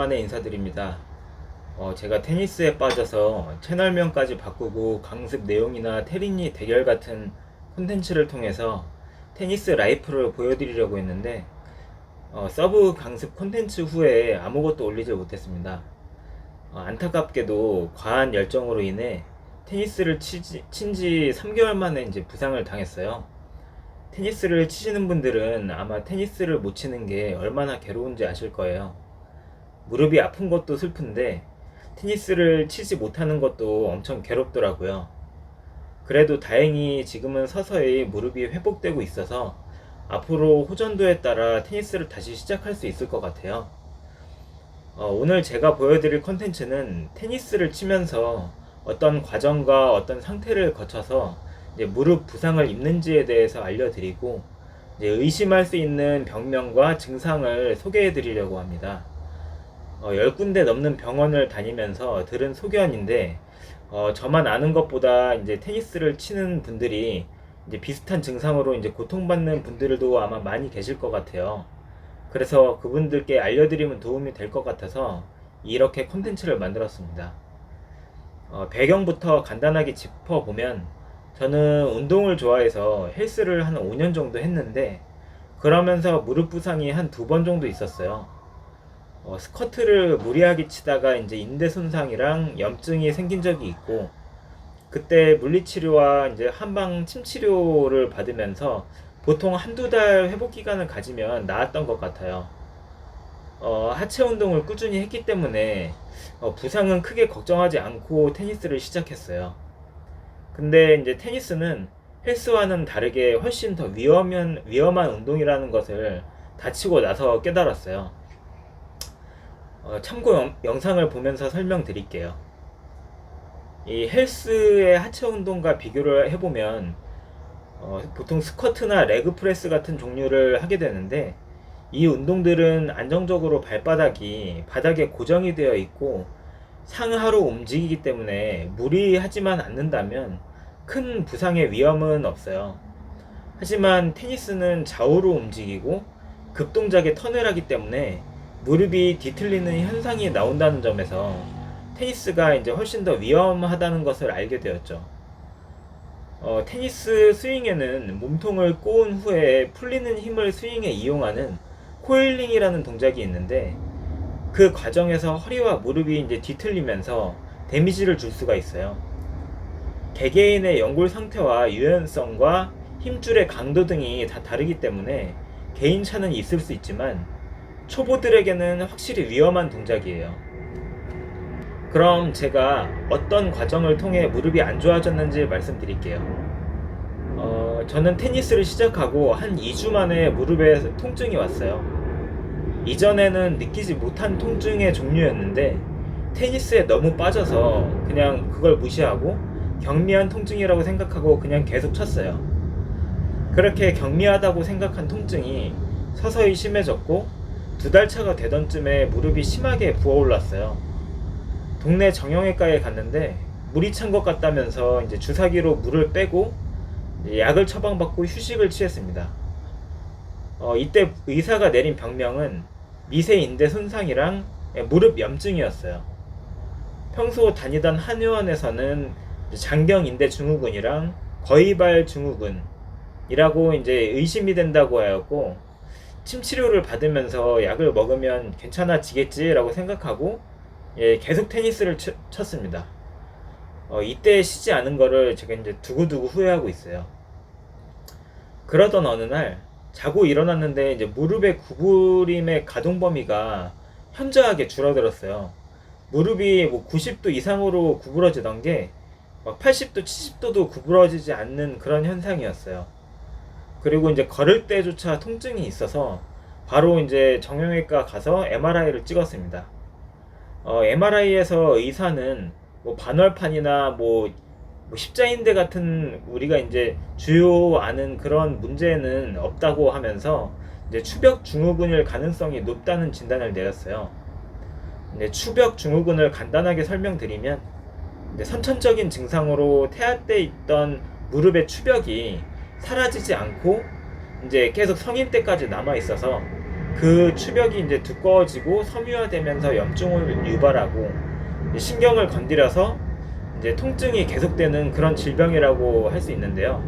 오랜만에 인사드립니다. 어, 제가 테니스에 빠져서 채널명까지 바꾸고 강습 내용이나 테린이 대결 같은 콘텐츠를 통해서 테니스 라이프를 보여드리려고 했는데 어, 서브 강습 콘텐츠 후에 아무것도 올리지 못했습니다. 어, 안타깝게도 과한 열정으로 인해 테니스를 치지, 친지 3개월 만에 이제 부상을 당했어요. 테니스를 치시는 분들은 아마 테니스를 못 치는 게 얼마나 괴로운지 아실 거예요. 무릎이 아픈 것도 슬픈데 테니스를 치지 못하는 것도 엄청 괴롭더라고요. 그래도 다행히 지금은 서서히 무릎이 회복되고 있어서 앞으로 호전도에 따라 테니스를 다시 시작할 수 있을 것 같아요. 어, 오늘 제가 보여드릴 컨텐츠는 테니스를 치면서 어떤 과정과 어떤 상태를 거쳐서 무릎 부상을 입는지에 대해서 알려드리고 의심할 수 있는 병명과 증상을 소개해 드리려고 합니다. 어, 10군데 넘는 병원을 다니면서 들은 소견인데 어, 저만 아는 것보다 이제 테니스를 치는 분들이 이제 비슷한 증상으로 이제 고통받는 분들도 아마 많이 계실 것 같아요. 그래서 그분들께 알려드리면 도움이 될 것 같아서 이렇게 콘텐츠를 만들었습니다. 어, 배경부터 간단하게 짚어보면 저는 운동을 좋아해서 헬스를 한 5년 정도 했는데 그러면서 무릎 부상이 한 두 번 정도 있었어요. 어, 스쿼트를 무리하게 치다가 이제 인대 손상이랑 염증이 생긴 적이 있고 그때 물리치료와 이제 한방 침치료를 받으면서 보통 한두 달 회복 기간을 가지면 나았던 것 같아요. 어, 하체 운동을 꾸준히 했기 때문에 어, 부상은 크게 걱정하지 않고 테니스를 시작했어요. 근데 이제 테니스는 헬스와는 다르게 훨씬 더 위험한, 위험한 운동이라는 것을 다치고 나서 깨달았어요. 어, 참고 영, 영상을 보면서 설명드릴게요. 이 헬스의 하체 운동과 비교를 해보면 어, 보통 스쿼트나 레그 프레스 같은 종류를 하게 되는데 이 운동들은 안정적으로 발바닥이 바닥에 고정이 되어 있고 상하로 움직이기 때문에 무리하지만 않는다면 큰 부상의 위험은 없어요. 하지만 테니스는 좌우로 움직이고 급동작에 턴을 하기 때문에 무릎이 뒤틀리는 현상이 나온다는 점에서 테니스가 이제 훨씬 더 위험하다는 것을 알게 되었죠. 어, 테니스 스윙에는 몸통을 꼬은 후에 풀리는 힘을 스윙에 이용하는 코일링이라는 동작이 있는데 그 과정에서 허리와 무릎이 이제 뒤틀리면서 데미지를 줄 수가 있어요. 개개인의 연골 상태와 유연성과 힘줄의 강도 등이 다 다르기 때문에 개인차는 있을 수 있지만 초보들에게는 확실히 위험한 동작이에요. 그럼 제가 어떤 과정을 통해 무릎이 안 좋아졌는지 말씀드릴게요. 어, 저는 테니스를 시작하고 한 2주 만에 무릎에 통증이 왔어요. 이전에는 느끼지 못한 통증의 종류였는데 테니스에 너무 빠져서 그냥 그걸 무시하고 경미한 통증이라고 생각하고 그냥 계속 쳤어요. 그렇게 경미하다고 생각한 통증이 서서히 심해졌고 두 달 차가 되던 쯤에 무릎이 심하게 부어올랐어요. 동네 정형외과에 갔는데 물이 찬 것 같다면서 이제 주사기로 물을 빼고 약을 처방받고 휴식을 취했습니다. 어, 이때 의사가 내린 병명은 미세인대 손상이랑 무릎 염증이었어요. 평소 다니던 한의원에서는 장경인대 증후군이랑 거의발 증후군이라고 이제 의심이 된다고 하였고 침 치료를 받으면서 약을 먹으면 괜찮아지겠지라고 생각하고 예, 계속 테니스를 치, 쳤습니다. 어, 이때 쉬지 않은 거를 제가 이제 두고두고 후회하고 있어요. 그러던 어느 날 자고 일어났는데 이제 무릎의 구부림의 가동 범위가 현저하게 줄어들었어요. 무릎이 뭐 90도 이상으로 구부러지던 게 막 80도, 70도도 구부러지지 않는 그런 현상이었어요. 그리고 이제 걸을 때조차 통증이 있어서 바로 이제 정형외과 가서 MRI를 찍었습니다. 어, MRI에서 의사는 뭐 반월판이나 뭐, 뭐 십자인대 같은 우리가 이제 주요 아는 그런 문제는 없다고 하면서 이제 추벽 증후군일 가능성이 높다는 진단을 내렸어요. 네, 추벽 증후군을 간단하게 설명드리면 이제 선천적인 증상으로 태아 때 있던 무릎의 추벽이 사라지지 않고 이제 계속 성인 때까지 남아 있어서 그 추벽이 이제 두꺼워지고 섬유화되면서 염증을 유발하고 신경을 건드려서 이제 통증이 계속되는 그런 질병이라고 할 수 있는데요.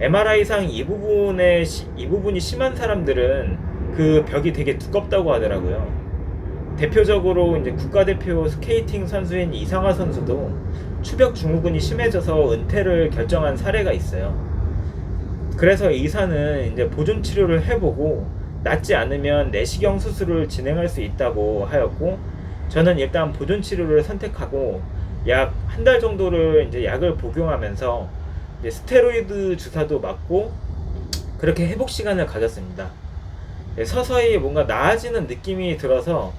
MRI상 이 부분에 시- 이 부분이 심한 사람들은 그 벽이 되게 두껍다고 하더라고요. 대표적으로 이제 국가대표 스케이팅 선수인 이상화 선수도 추벽 증후군이 심해져서 은퇴를 결정한 사례가 있어요. 그래서 의사는 이제 보존 치료를 해보고 낫지 않으면 내시경 수술을 진행할 수 있다고 하였고 저는 일단 보존 치료를 선택하고 약 한 달 정도를 이제 약을 복용하면서 이제 스테로이드 주사도 맞고 그렇게 회복 시간을 가졌습니다. 네, 서서히 뭔가 나아지는 느낌이 들어서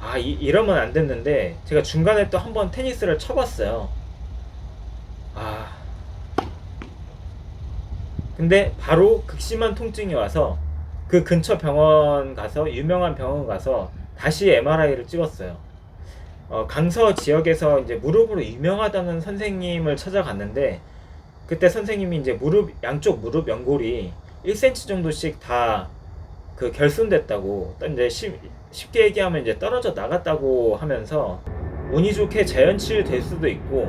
아 이, 이러면 안 됐는데 제가 중간에 또 한번 테니스를 쳐봤어요. 아 근데 바로 극심한 통증이 와서 그 근처 병원 가서 유명한 병원 가서 다시 MRI를 찍었어요. 어, 강서 지역에서 이제 무릎으로 유명하다는 선생님을 찾아갔는데 그때 선생님이 이제 무릎 양쪽 무릎 연골이 1cm 정도씩 다 그 결손됐다고 또 이제 쉽, 쉽게 얘기하면 이제 떨어져 나갔다고 하면서 운이 좋게 재현 치료될 수도 있고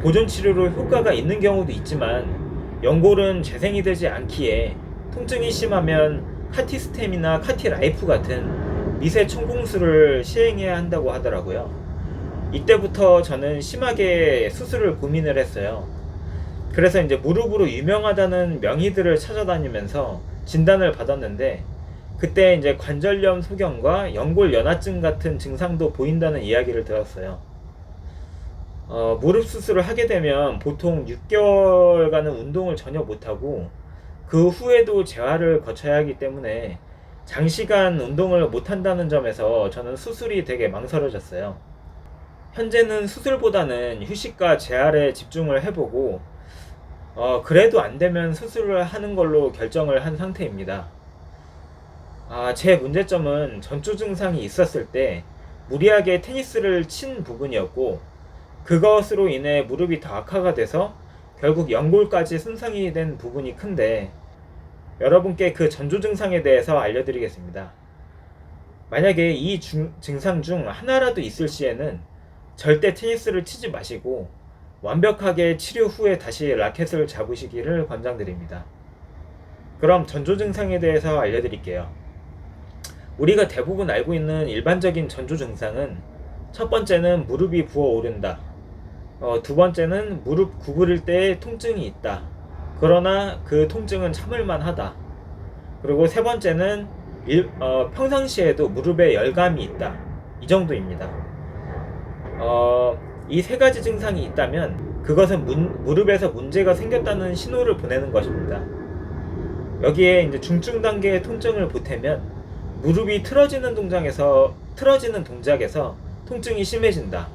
보존 치료로 효과가 있는 경우도 있지만 연골은 재생이 되지 않기에 통증이 심하면 카티스템이나 카티라이프 같은 미세 천공술을 시행해야 한다고 하더라고요. 이때부터 저는 심하게 수술을 고민을 했어요. 그래서 이제 무릎으로 유명하다는 명의들을 찾아다니면서 진단을 받았는데 그때 이제 관절염 소견과 연골 연화증 같은 증상도 보인다는 이야기를 들었어요. 어, 무릎 수술을 하게 되면 보통 6개월간은 운동을 전혀 못하고 그 후에도 재활을 거쳐야 하기 때문에 장시간 운동을 못한다는 점에서 저는 수술이 되게 망설여졌어요. 현재는 수술보다는 휴식과 재활에 집중을 해보고 어, 그래도 안 되면 수술을 하는 걸로 결정을 한 상태입니다. 아, 제 문제점은 전조 증상이 있었을 때 무리하게 테니스를 친 부분이었고 그것으로 인해 무릎이 더 악화가 돼서 결국 연골까지 손상이 된 부분이 큰데 여러분께 그 전조 증상에 대해서 알려드리겠습니다. 만약에 이 중- 증상 중 하나라도 있을 시에는 절대 테니스를 치지 마시고 완벽하게 치료 후에 다시 라켓을 잡으시기를 권장드립니다. 그럼 전조 증상에 대해서 알려드릴게요. 우리가 대부분 알고 있는 일반적인 전조 증상은 첫 번째는 무릎이 부어오른다. 어, 두 번째는 무릎 구부릴 때 통증이 있다. 그러나 그 통증은 참을만 하다. 그리고 세 번째는 일- 어, 평상시에도 무릎에 열감이 있다. 이 정도입니다. 어, 이 세 가지 증상이 있다면 그것은 문- 무릎에서 문제가 생겼다는 신호를 보내는 것입니다. 여기에 이제 중증 단계의 통증을 보태면 무릎이 틀어지는 동작에서 틀어지는 동작에서 통증이 심해진다.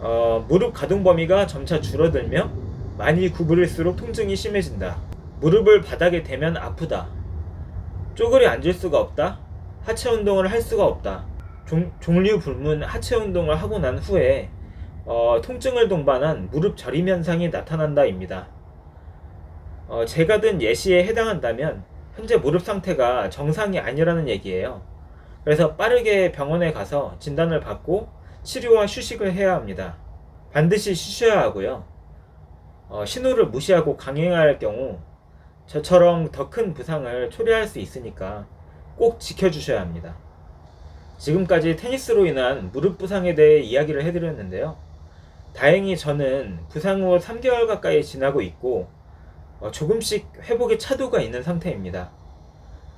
어, 무릎 가동 범위가 점차 줄어들며 많이 구부릴수록 통증이 심해진다. 무릎을 바닥에 대면 아프다. 쪼그려 앉을 수가 없다. 하체 운동을 할 수가 없다. 종, 종류 불문 하체 운동을 하고 난 후에 어, 통증을 동반한 무릎 저림 현상이 나타난다입니다. 어, 제가 든 예시에 해당한다면 현재 무릎 상태가 정상이 아니라는 얘기예요. 그래서 빠르게 병원에 가서 진단을 받고 치료와 휴식을 해야 합니다. 반드시 쉬셔야 하고요. 어, 신호를 무시하고 강행할 경우 저처럼 더 큰 부상을 초래할 수 있으니까 꼭 지켜주셔야 합니다. 지금까지 테니스로 인한 무릎 부상에 대해 이야기를 해드렸는데요. 다행히 저는 부상 후 3개월 가까이 지나고 있고 어, 조금씩 회복의 차도가 있는 상태입니다.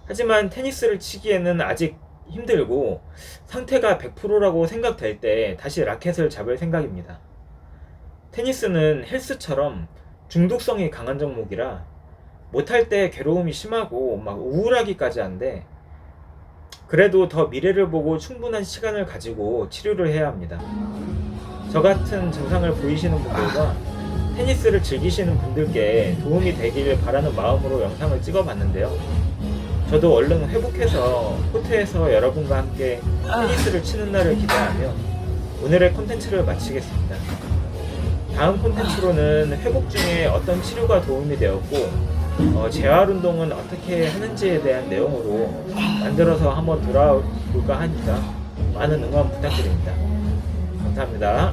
하지만 테니스를 치기에는 아직 힘들고 상태가 100%라고 생각될 때 다시 라켓을 잡을 생각입니다. 테니스는 헬스처럼 중독성이 강한 종목이라 못할 때 괴로움이 심하고 막 우울하기까지 한데 그래도 더 미래를 보고 충분한 시간을 가지고 치료를 해야 합니다. 저 같은 증상을 보이시는 분들과 테니스를 즐기시는 분들께 도움이 되기를 바라는 마음으로 영상을 찍어봤는데요. 저도 얼른 회복해서 코트에서 여러분과 함께 테니스를 치는 날을 기대하며 오늘의 콘텐츠를 마치겠습니다. 다음 콘텐츠로는 회복 중에 어떤 치료가 도움이 되었고 어, 재활 운동은 어떻게 하는지에 대한 내용으로 만들어서 한번 돌아볼까 하니까 많은 응원 부탁드립니다. 감사합니다.